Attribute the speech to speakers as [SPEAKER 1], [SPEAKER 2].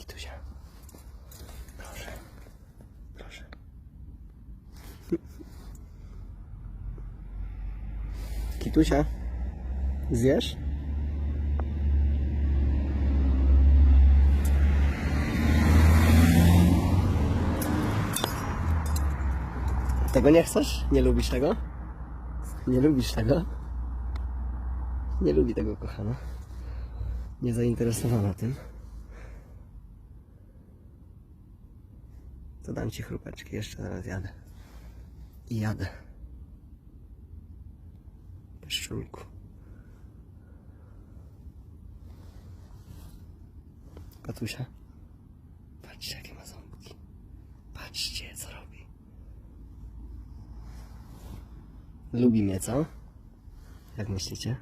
[SPEAKER 1] Kitusia. Proszę. Proszę. Kitusia. Zjesz? Tego nie chcesz? Nie lubisz tego? Nie lubisz tego? Nie lubi tego kochana. Nie zainteresowana tym. To dam ci chrupeczki, jeszcze zaraz jadę. I jadę. Peszczulku. Katusia. Patrzcie jakie ma ząbki. Patrzcie co robi. Lubi mnie, co? Jak myślicie?